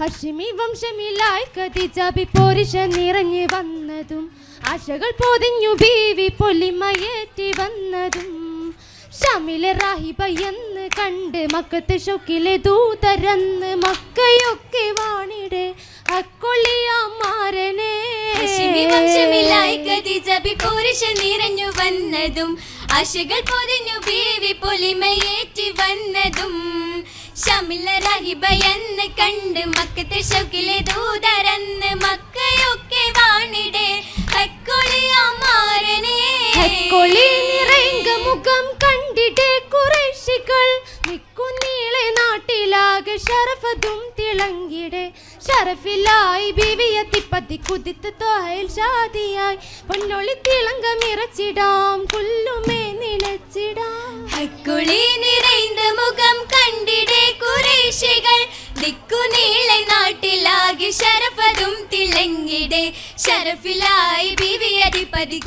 ഹഷിമി വംശമിലായി കതിജാബി പോരിഷ നിറഞ്ഞു വന്നതും ആശകൾ പൊതിഞ്ഞു ബീവി പൊലിമയേറ്റി വന്നതും. ഷമിലെ റാഹിബയെന്ന് കണ്ട് മക്കത്തെ ഷൊക്കിലെ ദൂതരന്ന് മക്കയൊക്കെ വാണിടെ അക്കൊള്ളിയാമാരനെ വംശമിലായി നിറഞ്ഞു വന്നതും ആശകൾ പൊതിഞ്ഞു ബീവി പൊലിമയേറ്റി വന്നതും. ഷമില റഹിബയെന്ന് കണ്ട് മക്കത്തെ ഷൗക്കിലെ ദൂതരന്ന് മക്കയൊക്കെ വാണിടെ. മുഖം കണ്ടിട്ടേ കുറേശികൾ. നിക്കുന്നീളെ നാട്ടിലാകെ ഷറഫതും ഷറഫിലായി ബിവിയത്തിപ്പത്തി കുതിത്ത് തോഹയിൽ ഷാദിയായി പൊന്നൊളി തിളങ്കമിറച്ചിടാം പുല്ലുമേ നിലച്ചിടാം. ഹക്കുളി നിറൈந்த മുഖം കണ്ടിടെ തിളങ്ങിടേ.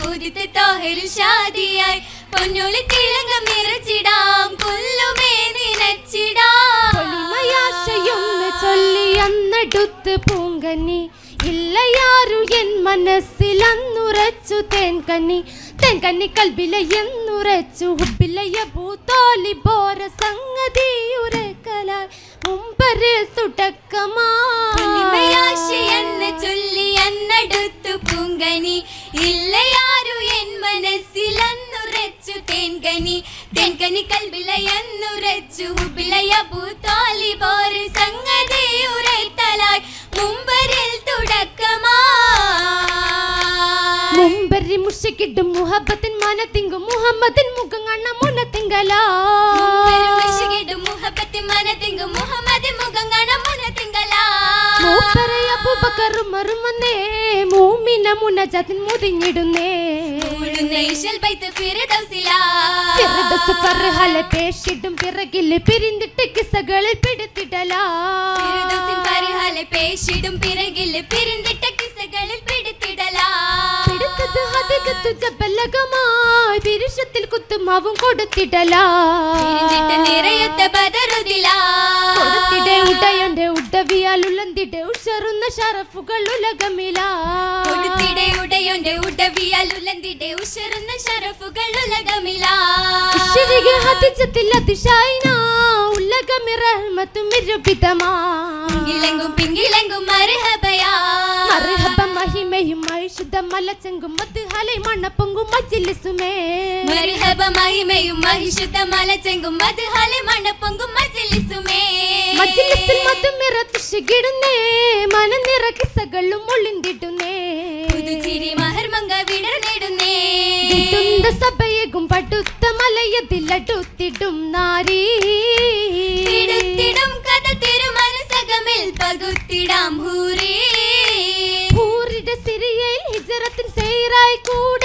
കുതിത്ത് ഷാദിയായി തിളങ്കം നിനച്ചിടാം അന്നടുത്ത് പൂങ്കന്നി ഇല്ലയാരു എൻ മനസ്സിൽ അന്നുറച്ചു തേൻകന്നി തേൻകന്നി കൽബില എന്നുറച്ചു ഹുബിലയ ഭൂത്തോലി ബോര സംഗതിയുരക്കലായി മുമ്പരിൽ തുടക്കമാശി എന്ന് ചൊല്ലി എന്നടുത്തു പൂങ്കനി ഇല്ലയാരു എൻ മനസ്സിൽ അന്നുറച്ചു തേൻകനി തേൻകനി കൽബിലയെന്നുറച്ചു ഹുബിലയ ഭൂതോലി ബോര സംഗതി ഉരൈത്തലായി മുമ്പരിൽ തുടക്കമാ. മുമ്പരി മുഷിക്കിട്ടും മുഹബത്തിൻ മനത്തിങ്കും മുഹമ്മദിൻ മുഖം കണ്ണ മുനത്തിങ്കലാ. പെരുമശികിടും മുഹബത്തി മനത്തിങ്കും മുഹമ്മദിൻ മുഖം കണ്ണ മനത്തിങ്കലാ. മൂപ്പരെ അബൂബക്കറും മറുമന്നേ മൂമിന മുനജത്തിൻ മുതിഞ്ഞിടുന്നേ പേശിടും പിരിന്തിട്ട് കിസകളിൽ പിടുത്തിടലാ. പേശിടും പിറകിൽ പിരിന്തിട്ട കിസകളിൽ പിടുത്തിടലാ. പിടുത്തത് ഹദികത്തു ജബലകമായി പിരിശത്തിൽ കുത്തുമാവും കൊടുത്തിടലാ. നിറയത്തെ ബദറുദിലാ കൊടുത്തിടെ ഉടയന്റെ ഉടവിയാൽ ഉള്ളന്തിടെ ഉഷറുന്ന ഷറഫുകൾ ഉലകമിലാ. കൊടുത്തിടെ ഉടയൊന്റെ ഉടവിയാൽ ഉഷറുന്ന ഷറഫുകൾ ഉലകമിലാ. ഇശ്വരിക ഹദിജത്തിൽ അതിശായിന. ഉലകമി റഹ്മത്തും നിരൂപിതമാ പിങ്കിലെങ്കും പിങ്കിലെങ്കും മർഹബയാ. മർഹബ മഹിമയും മഹിഷുദ്ധ മലച്ചെങ്കും മത്ത് ഹലൈ മണ്ണപ്പൊങ്കും മർഹബ മഹിമയും മഹിഷുദ്ധ മലച്ചെങ്കും അത് ഹലെ മണപ്പൊങ്കും മജിലിസുമേ. മജിലിസിൽ മനം മനനിറ കിസകളും ഒളിന്തിടുന്നേ. പുതുചിരി മഹർമങ്ക വിടർന്നിടുന്നേ. സഭയകും പടുത്ത മലയതിലടുത്തിടും നാരീ. ഇടുത്തിടും കഥ തിരുമനസകമിൽ പകുത്തിടാം ഭൂരി ഭൂരിയുടെ സിരിയയിൽ ഹിജറത്തിൻ സൈറായി കൂടെ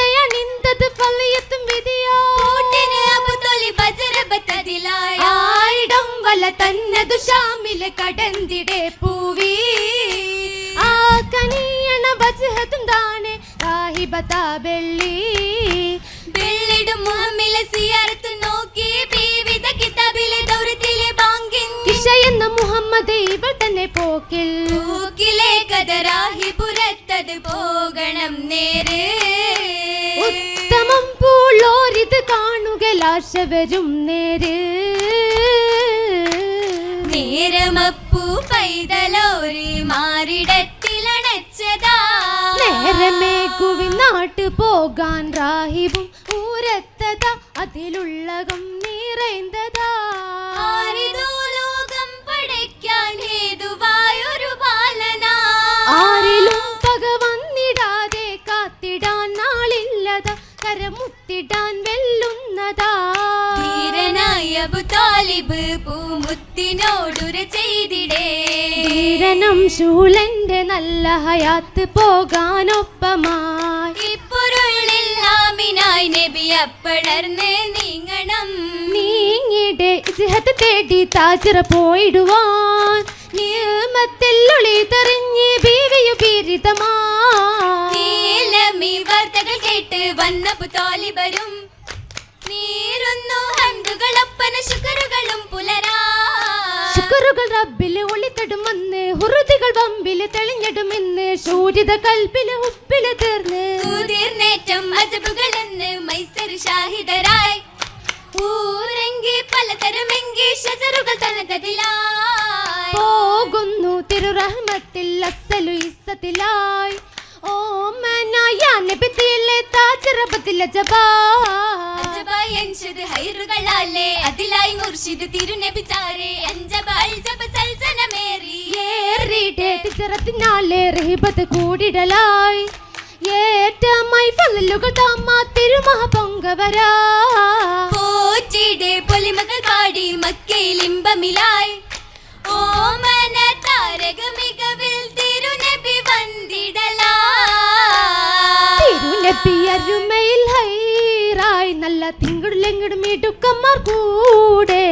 തന്നതു ഷാമിൽ കടന്തിടെ പൂവി. ആ കനിയണ വജഹതും താണെ സാഹിബത വെള്ളി. വെള്ളിടും മുഹമ്മിലെ സിയാറത്ത് നോക്കി പീവിത കിതാബിലെ ദൗരത്തിലെ ബാങ്കിൻ. കിഷയെന്ന മുഹമ്മദ് ഇവൾ തന്നെ പോക്കിൽ. പോക്കിലെ കതരാഹി പുറത്തത് പോകണം നേരെ. ഉത്തമം പൂളോരിത് കാണുകലാശ വരും നേര്. നേരമപ്പൂ പൈതലോരി മാറിടത്തിലണച്ചതാ. നേരമേ കുവി നാട്ടു പോകാൻ റാഹിബും ഊരത്തതാ. അതിലുള്ളകം നിറൈന്തതാ. ആരിതോ ലോകം പടയ്ക്കാൻ ഹേതുവായൊരു ബാലനാ. ആരിലും പക വന്നിടാതെ കാത്തിടാൻ നാളില്ലതാ കരമുത്തിടാൻ വെല്ലുന്നതാ. അബു താലിബ് പൂമുത്തിനോടുര ചെയ്തിടേ. ധീരനും ശൂലന്റെ നല്ല ഹയാത്ത് പോകാനൊപ്പമായി. ഇപ്പൊരുളിൽ ഹാമിനായി നബി അപ്പടർന്ന് നീങ്ങണം. നീങ്ങിടെ ഇദ്ദേഹത്തെ തേടി താജറ പോയിടുവാൻ. നിയമത്തിൽ ഒളി തെറിഞ്ഞ് ബീവിയു ബീരിതമാ വാർത്തകൾ കേട്ട് വന്ന അബു താലിബരും ശുക്രുകളും പുലരാ. ശുക്രുകൾ റബ്ബിൽ ഒളിത്തടുമെന്ന് ഹുറുതികൾ വമ്പിൽ തെളിഞ്ഞിടുമെന്ന് ശൂരിത കൽപ്പിൽ ഉപ്പിൽ തീർന്ന്. കുതിർന്നേറ്റം അജബുകളെന്ന് മൈസർ ഷാഹിദരായി ഊരെങ്കി പലതരമെങ്കി ഷജറുകൾ തനതതിലായി. പോകുന്നു തിരുറഹ്മത്തിൽ അസലു ഇസത്തിലായി ഓമനായ മനായ നബിത്തിലെ താജറബത്തിലെ ജബാ. ഹൈറുകളാലേ അതിലായി മുർഷിദ് തിരുനബിച്ചാരെ അഞ്ചബായി അൽജബ സൽസനമേറി. ഏറിടെ തിജറത്തിനാലെ റഹിബത്ത് കൂടിടലായി. ഏറ്റമായി ഫലുകൾ താമ തിരുമഹ പൊങ്കവരാ പോറ്റിടെ പൊലിമകൾ പാടി മക്കയിൽ ഇമ്പമിലായി ഓമന താരക മികവിൽ തിരുനബി വന്നിടലായി. തിരുനബി അരുമയിൽ ഹൈറായി. നല്ല തിങ്കുടിലെങ്കിടും ഇടുക്കന്മാർ കൂടെ.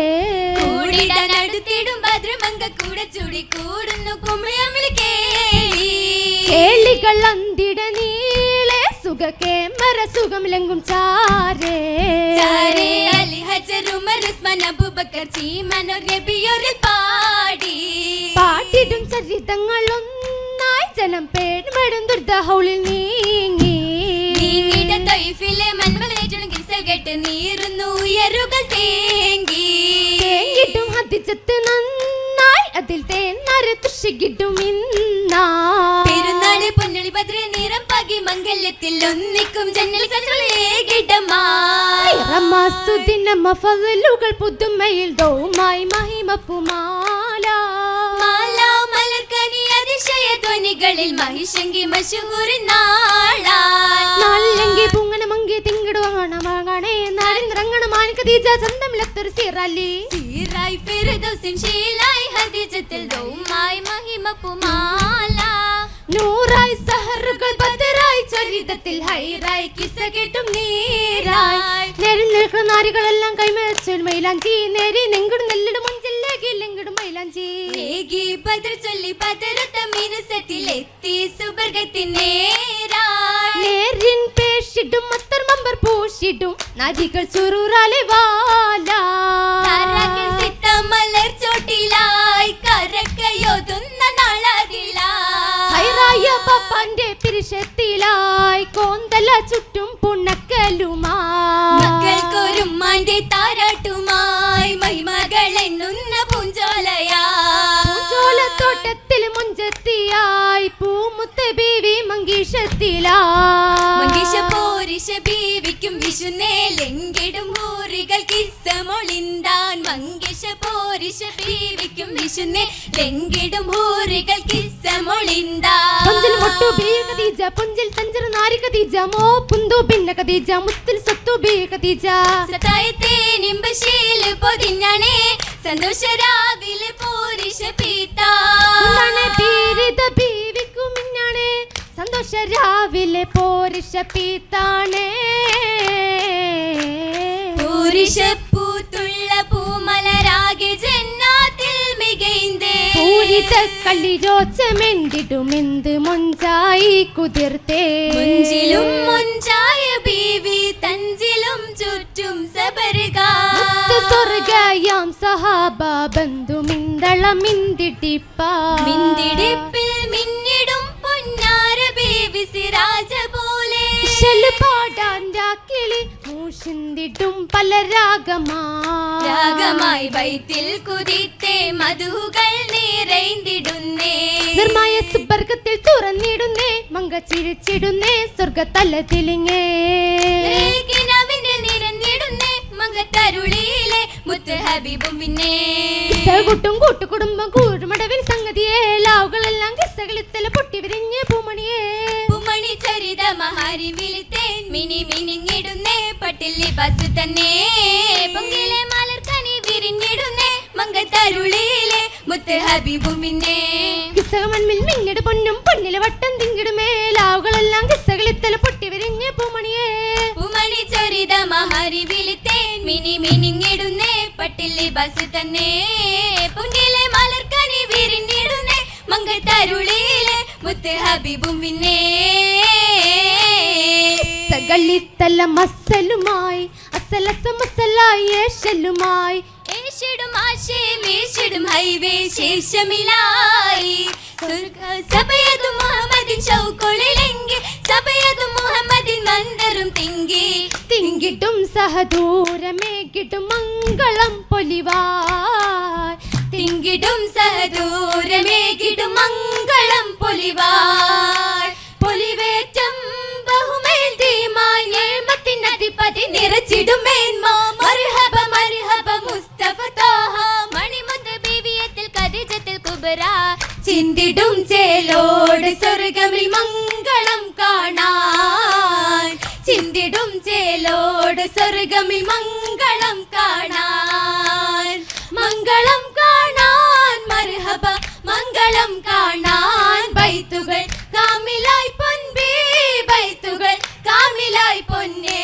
കൂടിടാൻ അടുത്തിടും ഭദ്രമങ്ക കൂടെ ചുടി കൂടുന്നു കുമിഴമിളി കേളി. കേളികൾ അന്തിട നീളെ സുഖ കേമര സുഖമിലെങ്കും ചാരേ. ചാരേ അലി ഹജർ ഉമർ ഉസ്മാൻ അബൂബക്കർ ചീമനോർ നബിയൊരിൽ പാടി. പാട്ടിടും ചരിതങ്ങൾ ഒന്നായി ജനം പേടുമെടും ദുരിതഹൗളിൽ നീങ്ങി. നീങ്ങിട മന്മകളേറ്റണം കിസൽ കെട്ട് നീറുന്നു ഉയരുകൾ ഹതിച്ചത്ത് നന്നായി. അതിൽ തേന്നര തുഷിക്കിട്ടും ഇന്നാ പെരുന്നാൾ പൊന്നളി ഭദ്ര നിറം പകി മംഗല്യത്തിൽ ഒന്നിക്കും ജന്നൽ ഫضലുകൾ പുതുമയിൽ ദൗമായി മഹിമപ്പുമാല. മാല മലർക്കനി അതിശയ ധ്വനികളിൽ മഹിഷങ്കി മഷൂറി നാളായി നാരിന്ദ്രങ്ങണ മാനിക ദീജ ചന്തമിലത്തൊരു സീറാലി സീറായി ഫിർദൗസിൻ ഷീലായി ഹദീജത്തിൽ ദൗമായി മഹിമ പുമാല നൂറായി സഹറുകൾ ബദറായി ചരിതത്തിൽ ഹൈറായി കിസ കേട്ടും നീരായി. നേരി നിൽക്കുന്ന നാരികളെല്ലാം കൈമേച്ചൊരു മൈലാഞ്ചി. നേരി നെങ്കിടും നെല്ലിടും മുഞ്ചില്ലേകി ലെങ്കിടും മൈലാഞ്ചി. ഏകി ബദർ ചൊല്ലി ബദറത്ത മിനുസത്തിലെത്തി സുബർഗത്തിൻ ചോട്ടിലായി കരക്കയൊതുന്ന നാളതിലായി ഹൈറായ പിരിശത്തിലായി കോന്തല ചുറ്റും പുണ്ണക്കലുമാ മക്കൾക്കൊരുമ്മാന്റെ താരാട്ടുമായി മഹിമകൾ എണ്ണുന്ന പൂഞ്ചോലയാ. ചോലത്തോട്ടത്തിൽ മുഞ്ചത്തിയായി പൂമുത്ത ബീവി മങ്കീഷത്തിലാ. മങ്കീഷ പോരിഷ ബീവിക്കും വിഷുന്നേലെങ്കിടും ഹൂറികൾ കിസ്സമൊളിന്താൻ മങ്കീഷ പോരിഷ ബീവിക്കും വിഷുന്നേ ലെങ്കിടും ഹൂറികൾ കിസ്സമൊളിന്താൻ. പൊഞ്ചിൽ മൊട്ടു ബീ ഖദീജ പൊഞ്ചിൽ തഞ്ചർ നാരി ഖദീജ മോ പുന്തു മുത്തിൽ സത്തു ബീ പൊതിഞ്ഞണേ സന്തോഷരാവിലെ സന്തോഷ രാവിലെ പോരുഷ പീത്താണേ. പൂരിഷപ്പൂത്തുള്ള പൂമലരാകെ ജന്നാത്തിൽ മികൈന്തേ പൂരിത കളിരോച്ചമെന്തിടുമെന്ത് മൊഞ്ചായി കുതിർത്തേ. മുഞ്ചിലും മുഞ്ചായ ബീവി തഞ്ചിലും ചുറ്റും സബരുക സ്വർഗയാം സഹാബ ബന്ധു മിന്തളമിന്തിട്ടിപ്പ മിന്തിടിപ്പ. മിന്നിടും ഇശൽ പാടാൻ രാക്കിളി മൂഷിന്തിട്ടും പല രാഗമാ. രാഗമായി വൈത്തിൽ കുതിത്തേ മധുകൾ നിറൈന്തിടുന്നേ. നിർമായ സുബർഗത്തിൽ തുറന്നിടുന്നേ മങ്ക ചിരിച്ചിടുന്നേ സ്വർഗത്തലത്തിലിങ്ങേ കിനാവിന്റെ നിരന്നിടുന്നേ മകത്തരുളിയിലെ മുത്ത് ഹബീബും പിന്നെ കൂട്ടും കൂട്ടുകുടുംബം കൂടുമടവിൽ സംഗതിയെ ലാവുകളെല്ലാം കിസ്സകളിത്തല പൊട്ടി വിരിഞ്ഞ് പൂമണിയേ. ഉമ്മണി ചരിത മഹാരി വിളിത്തേൻ. മിനി മിനിങ്ങിടുന്നേ പട്ടില്ലി ബസ് തന്നെ. പൊങ്കിലെ മലർക്കനി വിരിഞ്ഞിടുന്നേ മങ്കത്തരുളിയിലെ മുത്ത് ഹബീബും പിന്നെ കിസ്സകമൺമിൽ മിന്നിട് പൊന്നും പൊന്നിലെ വട്ടം തിങ്കിടുമേ. ലാവുകളെല്ലാം കിസ്സകളിത്തല പൊട്ടി വിരിഞ്ഞ് പൂമണിയേ. പൂമണി ചരിത മഹാരി വിളിത്തേൻ. മിനി മിനിങ്ങിടുന്നേ പട്ടില്ലി ബസ് തന്നെ. പൊങ്കിലെ മലർക്കനി വിരിഞ്ഞിടുന്നേ മങ്കത്തരുളിയിലെ മുത്ത് ഹബീബും സകളിത്തല മസലുമായി അസലസ മസല ഏഷലുമായി ഏഷിടും ആശയം ഏഷിടും ഹൈവേ ശേഷമിലായി. സഭയതു മുഹമ്മദിൻ ചൗക്കൊളിലെങ്കിൽ സഭയതു മുഹമ്മദിൻ മന്ദറും തിങ്കി. തിങ്കിട്ടും സഹദൂരമേകിട്ടും മംഗളം പൊലിവായ്. തിങ്കിടും സഹദൂരമേകിടും മംഗളം പൊലിവാൾ ചേരും ചേലോട് സ്വർഗമിൽ മംഗളം കാണാൻ. ചിന്തിടും ചേലോട് സ്വർഗമിൽ മംഗളം കാണാൻ. മംഗളം കാണാൻ മർഹബ മംഗളം കാണാൻ. ബൈത്തുകൾ കാമിലായി പൊൻപേ ബൈത്തുകൾ കാമിലായി പൊന്നേ.